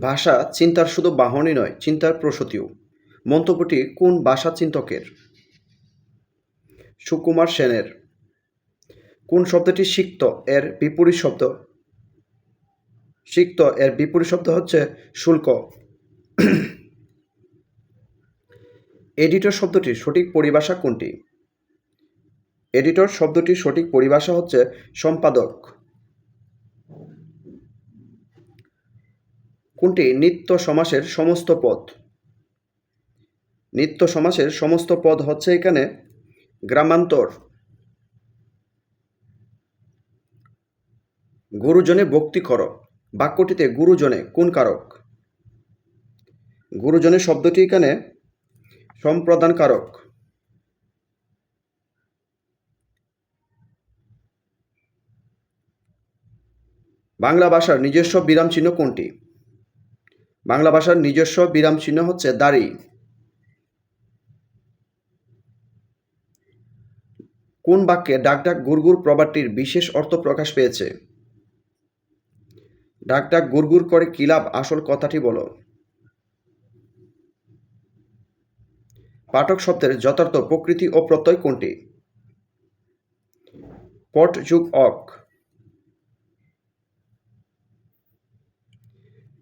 ভাষা চিন্তার শুধু বাহনই নয়, চিন্তার প্রসূতিও। মন্তব্যটি কোন ভাষা চিন্তকের? সুকুমার সেনের। কোন শব্দটি সিক্ত এর বিপরীত শব্দ? সিক্ত এর বিপরীত শব্দ হচ্ছে শুল্ক। এডিটর শব্দটির সঠিক পরিভাষা কোনটি? এডিটর শব্দটির সঠিক পরিভাষা হচ্ছে সম্পাদক। কোনটি? নিত্য সমাসের সমস্ত পদ। নিত্য সমাসের সমস্ত পদ হচ্ছে এখানে গ্রামান্তর। গুরুজনে ভক্তি কর। বাক্যটিতে গুরুজনে কোন কারক? গুরুজনে শব্দটি এখানে সম্প্রদান কারক বাংলা ভাষার নিজস্ব বিরাম চিহ্ন কোনটি? বাংলা ভাষার নিজস্ব বিরাম চিহ্ন হচ্ছে দাড়ি। কোন বাক্যে ডাক ডাক গুড়গুড় প্রবাদটির বিশেষ অর্থ প্রকাশ পেয়েছে? ডাক ডাক গুড়গুড় করে কি লাভ? আসল কথাটি বলো। পাঠক শব্দের যথার্থ প্রকৃতি ও প্রত্যয় কোনটি? পট যুগ অক।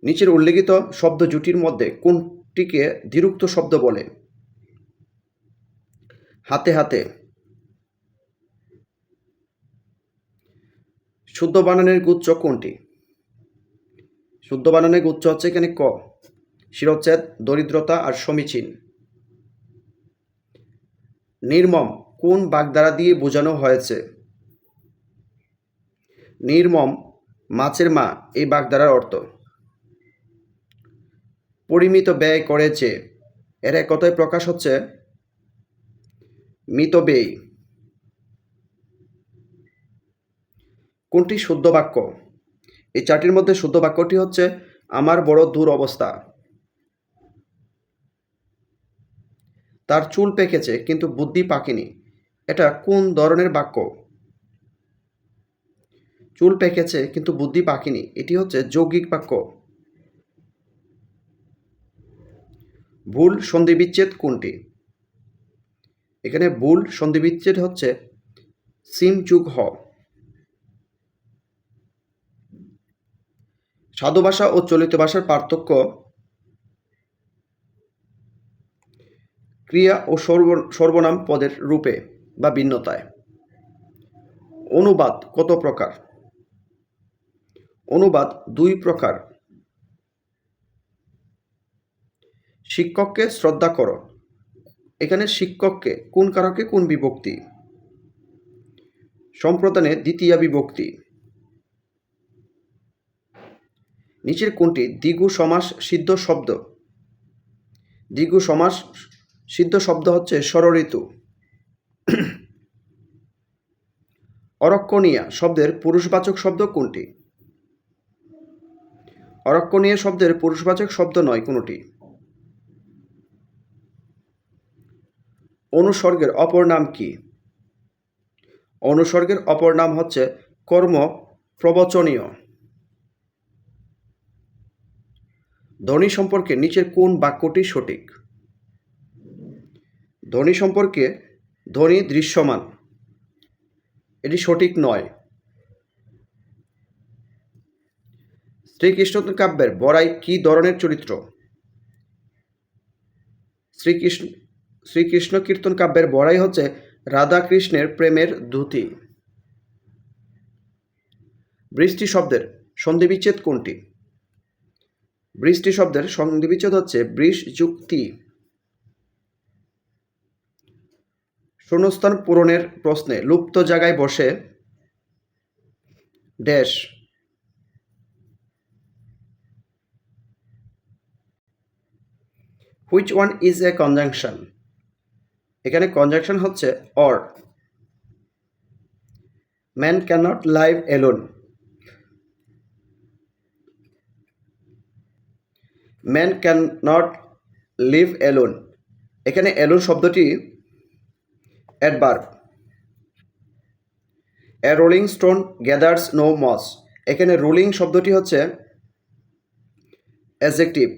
নিচের উল্লেখিত শব্দ জুটির মধ্যে কোনটিকে দ্বিরুক্ত শব্দ বলে? হাতে হাতে। শুদ্ধ বানানের গুচ্ছ কোনটি? শুদ্ধ বানানের গুচ্ছ হচ্ছে এখানে ক। শিরোচ্ছেদ, দরিদ্রতা আর সমীচীন। নির্মম, কোন বাগধারা দিয়ে বোঝানো হয়েছে? নির্মম, মাছের মা, এই বাগধারার অর্থ। পরিমিত ব্যয় করেছে। এর এক কথায় প্রকাশ হচ্ছে, মিত ব্যয়। কোনটি শুদ্ধ বাক্য? এই চারটির মধ্যে শুদ্ধ বাক্যটি হচ্ছে, আমার বড় দূর অবস্থা। তার চুল পেকেছে, কিন্তু বুদ্ধি পাকেনি। এটা কোন ধরনের বাক্য? চুল পেকেছে, কিন্তু বুদ্ধি পাকেনি। এটি হচ্ছে যৌগিক বাক্য। ভুল সন্ধিবিচ্ছেদ কোনটি? এখানে ভুল সন্ধিবিচ্ছেদ হচ্ছে সিম যুগ হ। সাধু ভাষা ও চলিত ভাষার পার্থক্য ক্রিয়া ও সর্ব, সর্বনাম পদের রূপে বা ভিন্নতায়। অনুবাদ কত প্রকার? অনুবাদ দুই প্রকার। শিক্ষককে শ্রদ্ধা করো। এখানে শিক্ষককে কোন কারকে, কোন বিভক্তি? সম্প্রদানে দ্বিতীয় বিভক্তি। নিচের কোনটি? দ্বিগু সমাস সিদ্ধ শব্দ। দ্বিগু সমাস সিদ্ধ শব্দ হচ্ছে ষড়ঋতু অরক্ষণীয়া শব্দের পুরুষবাচক শব্দ কোনটি? অরক্ষণীয় শব্দের পুরুষবাচক শব্দ নয় কোনটি? অনুসর্গের অপর নাম কি? অনুসর্গের অপর নাম হচ্ছে কর্ম প্রবচনীয়। ধ্বনি সম্পর্কে নিচের কোন বাক্যটি সঠিক? ধ্বনি সম্পর্কে ধ্বনি দৃশ্যমান। এটি সঠিক নয়। শ্রীকৃষ্ণ কাব্যের বড়াই কি ধরনের চরিত্র? শ্রীকৃষ্ণ শ্রীকৃষ্ণ কীর্তন কাব্যের বড়াই হচ্ছে রাধা কৃষ্ণের প্রেমের ধুতি। বৃষ্টি শব্দের সন্ধিবিচ্ছেদ কোনটি? বৃষ্টি শব্দের সন্ধিবিচ্ছেদ হচ্ছে বৃষ যুক্তি। শূন্যস্থান পূরণের প্রশ্নে লুপ্ত জায়গায় বসে dash. Which one is a conjunction এখানে কনজাংশন হচ্ছে or man cannot live alone man can not live alone এখানে এলোন শব্দটি adverb a rolling stone gathers no moss এখানে রোলিং শব্দটি হচ্ছে adjective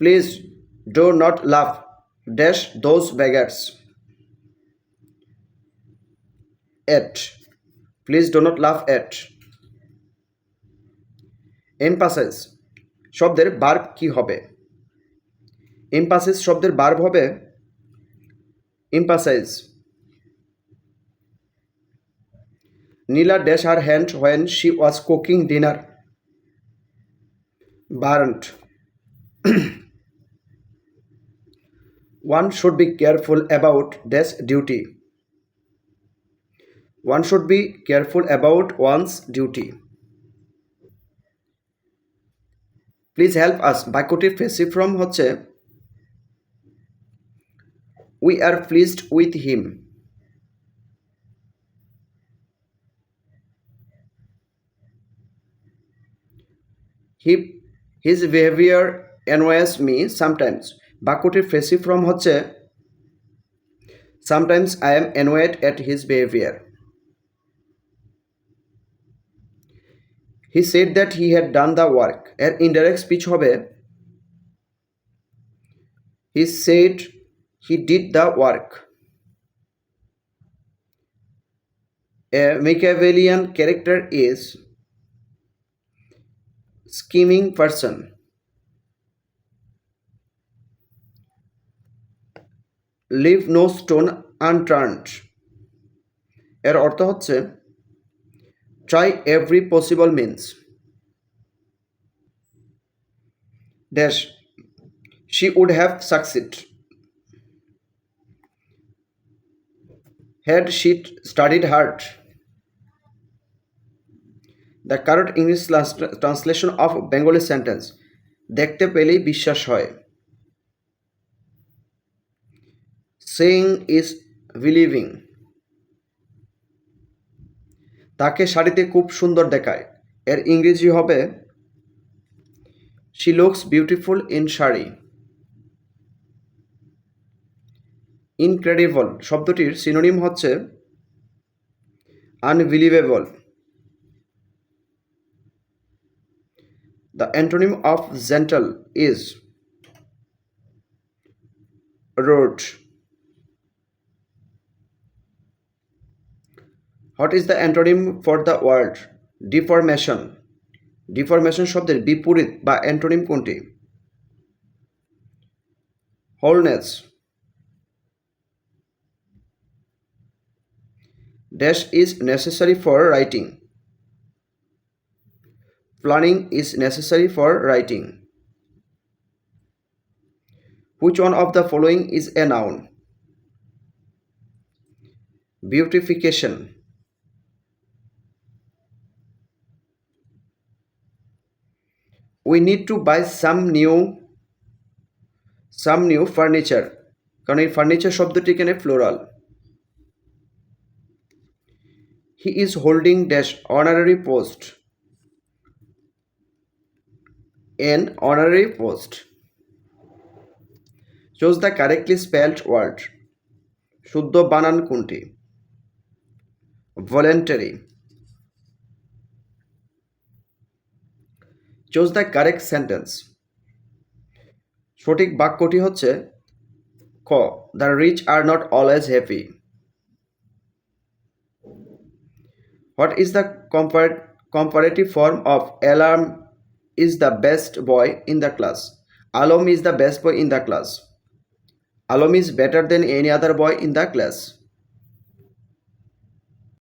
please do not love dash those beggars at please do not love at emphasis শব্দের verb কি হবে? Emphasis শব্দের verb হবে? Emphasize Nila dash her hand when she was cooking dinner burnt one should be careful about dash duty one should be careful about one's duty please help us বাক্যটির ফেসি form হচ্ছে we are pleased with him he his behaviour annoys me sometimes বাক্যটির ফ্রেসি form হচ্ছে sometimes I am annoyed at his behaviour he said that he had done the work এর indirect speech হবে he said he did the work A Machiavellian character is scheming person. Leave no stone unturned. এর অর্থ হচ্ছে try every possible means dash she would have succeed had she studied hard the correct English translation of Bengali sentence দেখতে পেলেই বিশ্বাস হয়। Saying is believing তাকে শাড়িতে খুব সুন্দর দেখায়। এর ইংরেজি হবে she looks beautiful in sari. Incredible শব্দটির সিনোনিম হচ্ছে unbelievable the antonym of gentle is rude what is the antonym for the word deformation deformation শব্দের বিপরীত বা অ্যান্টোনিম কোনটি wholeness dash is necessary for writing planning is necessary for writing which one of the following is a noun beautification we need to buy some new some new furniture কারণ এই furniture শব্দটি এখানে floral he is holding dash honorary post an honorary post choose the correctly spelled word শুদ্ধ বানান কোনটি voluntary choose the correct sentence সঠিক বাক্যটি হচ্ছে ক the rich are not always happy what is the comparative form of Alam is the best boy in the class Alam is the best boy in the class Alam is better than any other boy in the class